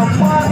one.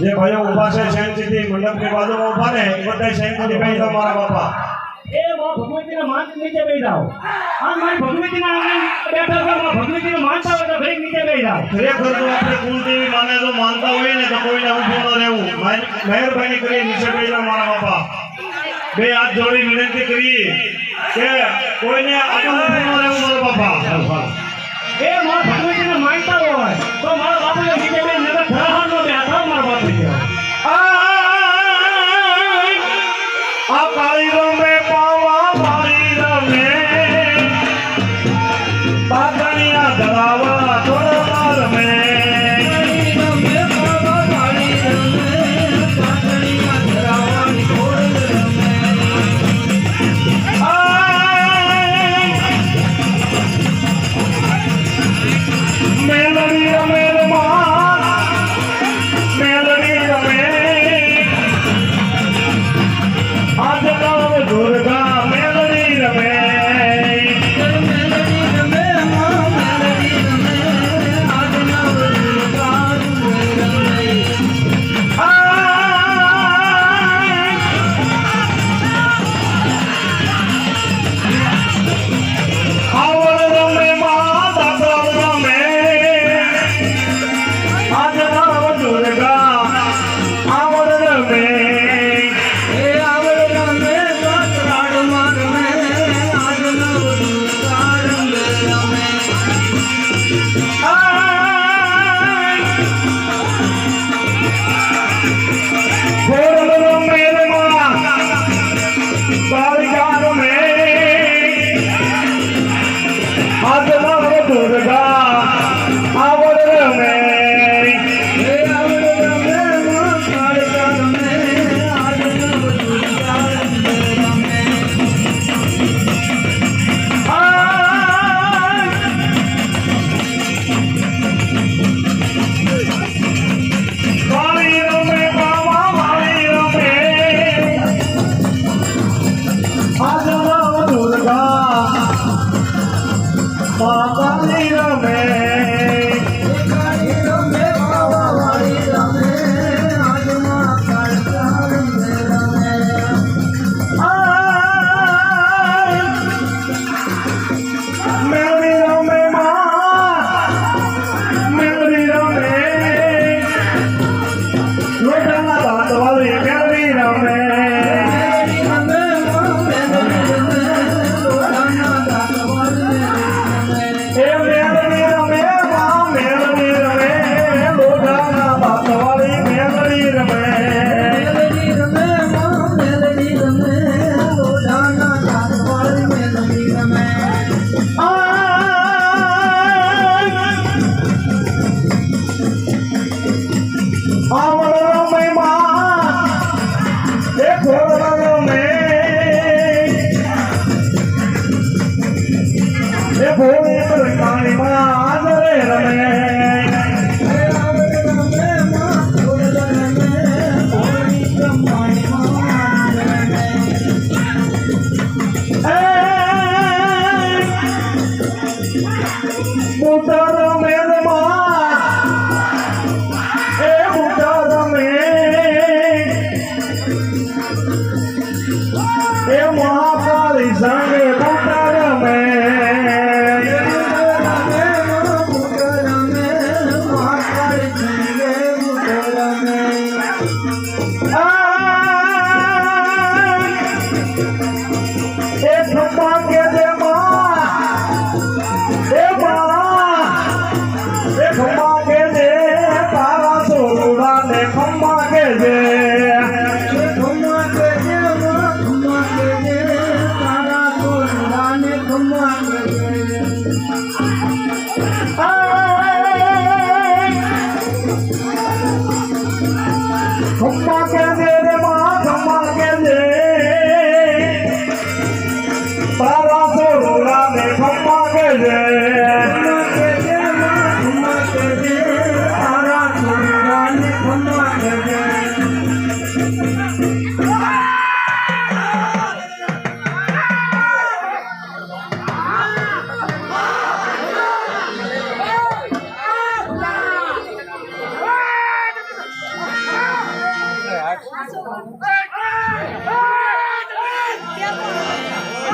જે ભાઈઓ ઊભા છે સાયન્સ સિટી મંડપની બાજુમાં ઊભા ને એ બધા સાયન્સ સિટી ભાઈ છે મારા બાપા. ભગવતીના માન નીચે બેસી જાઓ આ મારી ભગવતીના બેઠા માં ભગવતીને માનતા હોય તો ભાઈ નીચે બેસી જાઓ ખરેખર તો આપણે કુલદેવી માને તો માનતા હોય ને તો કોઈને ઊભું ન રહેવું. મહેર- મહેરબાની કરી નીચે બેસી જાઓ મારા બાપા. બે હાથ જોડી વિનંતી કરી કે કોઈને આગળ ન રહેવું મારા બાપા. એ મા ભગવતીને માનતા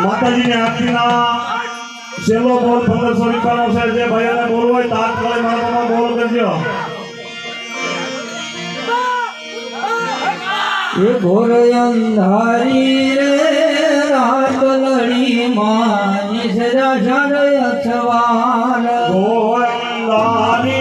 માતાજીને આરતીના છેલ્લો બોલ પંદરસો રૂપિયાનો છે. જે ભાઈઓને બોલવું હોય તાત્કાલિક માર્ગમાં બોલ કરજો. એ ઘોર અંધારી રે રાત લડી માની સજા સર અથવાર ઘોર અંધારી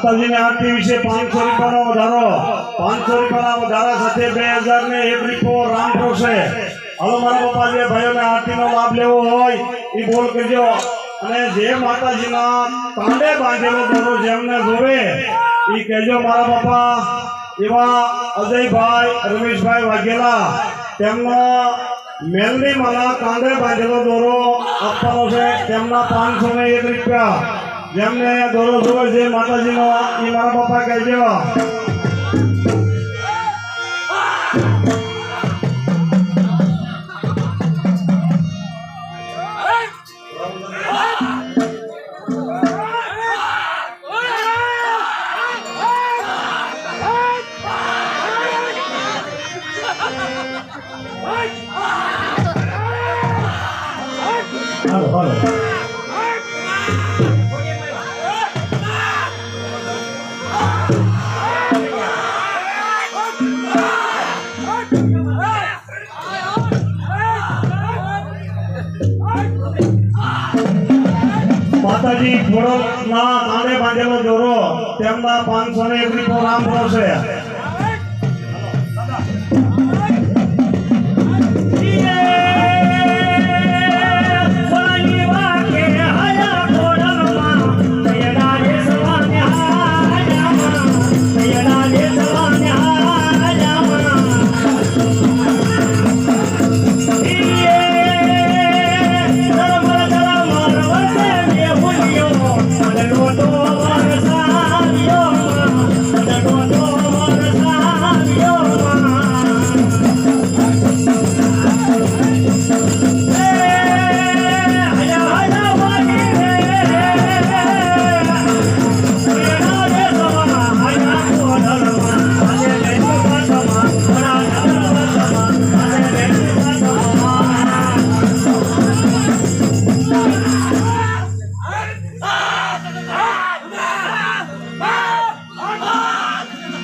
માતાજીને આપી વિશે પાંચસો રૂપિયાનો વધારો. પાંચસો રૂપિયાના વધારા સાથે બે હજાર ને એક રૂપિયો રામઠો છે. હલો મારા બાપા ભાઈઓને આરતીનો લાભ લેવો હોય એ બોલ કરજો. અને જે માતાજીના કાંડે બાંધેલો દરો જેમને જોવે, એ કહેજો મારા બાપા એવા અજયભાઈ, રમેશભાઈ વાઘેલા, તેમનો મેલની મારા કાંડે બાંધેલો દોરો આપવાનો છે. તેમના પાંચસો ને એક રૂપિયા. જેમને દોરો જોવે છે માતાજીનો એ મારા પપ્પા કહી દેવા.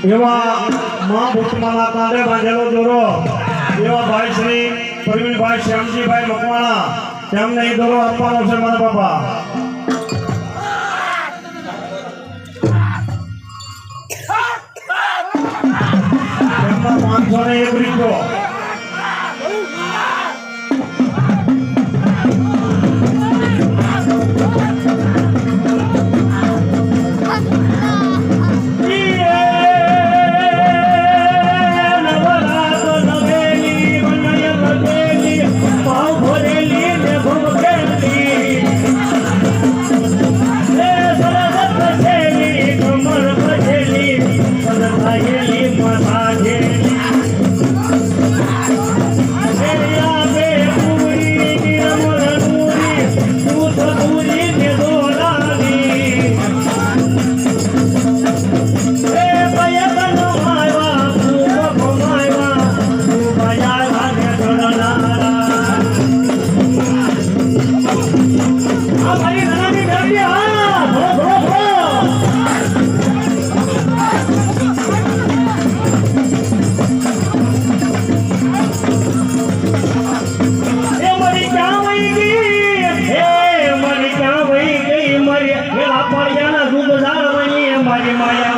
એવા મા ભૂતમાલા તારે બાંધેલો દોરો એવા ભાઈ શ્રી પ્રવીણભાઈ શ્યામજીભાઈ મકવાણા. તેમને એ દોરો આપવાનો છે મારા બાપા. પાંચસો ને એક રીતો Maya.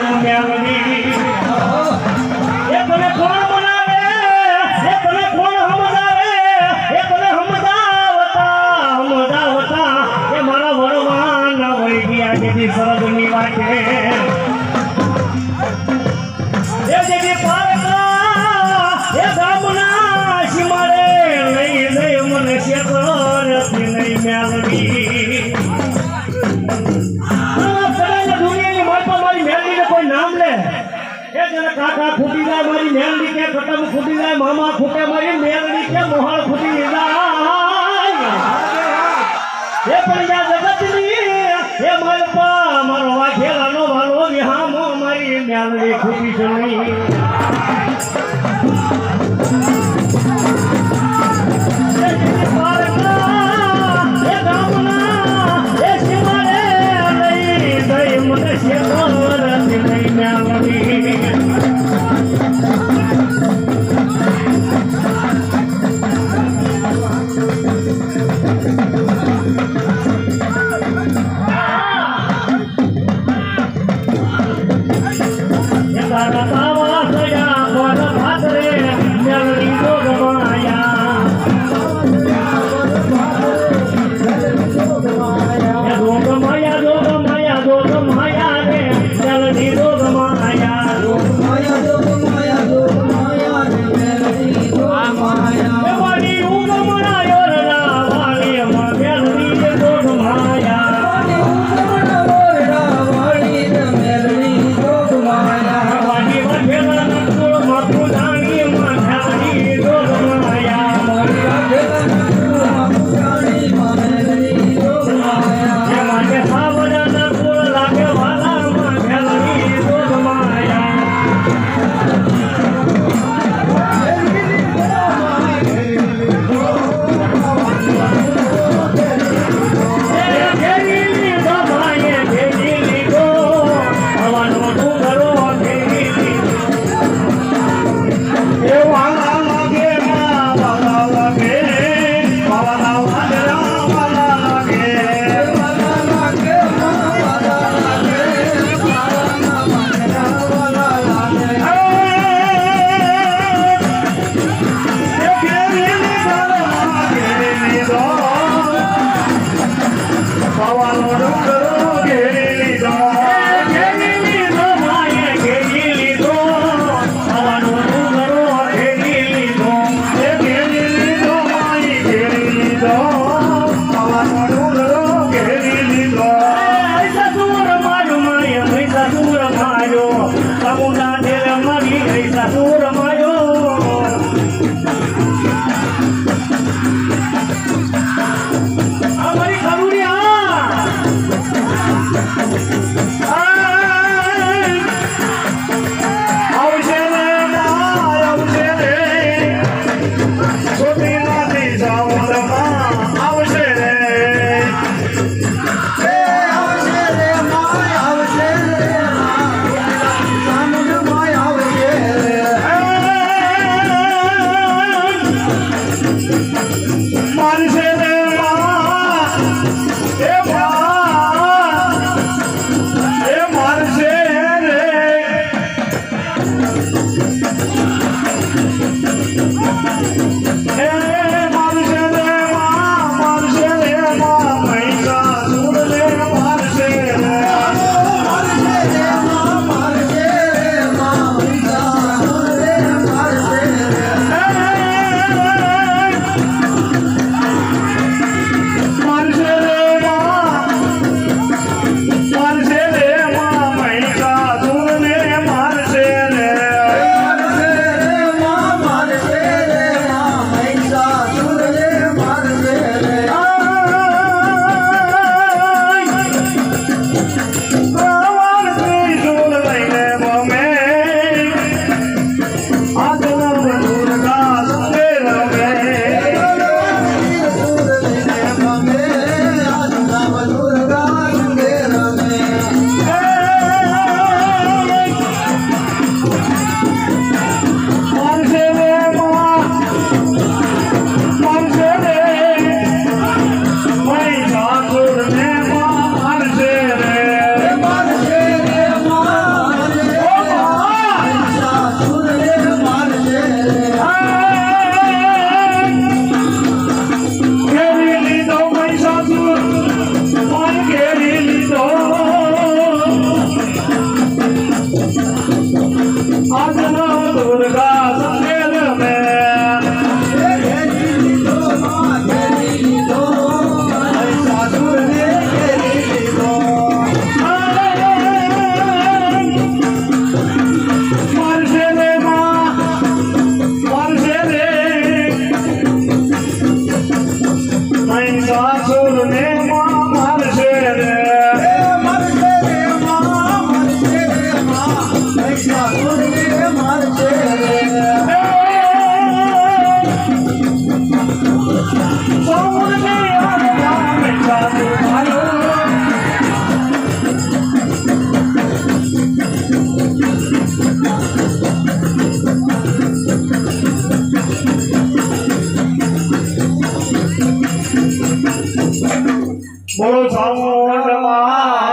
જાય મારી મેળવી કે કટમ ફૂટી જાય, મામા ફૂટે મારી મેળવી કે મોહળ ફૂટી જાય. એ પણ યા જગતની, એ માલપા મારો વાઘેલાનો વાલો વિહામો મારી મેળવી ફૂટી છે બોલો ચામુંડમાં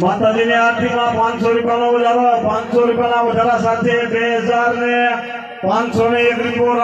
માતાજીની આરતીમાં પાંચસો રૂપિયા રૂપિયાનો વધારો, પાંચસો રૂપિયા ના વધારા સાથે બે હજાર ને પાંચસો ને એક રૂપિયો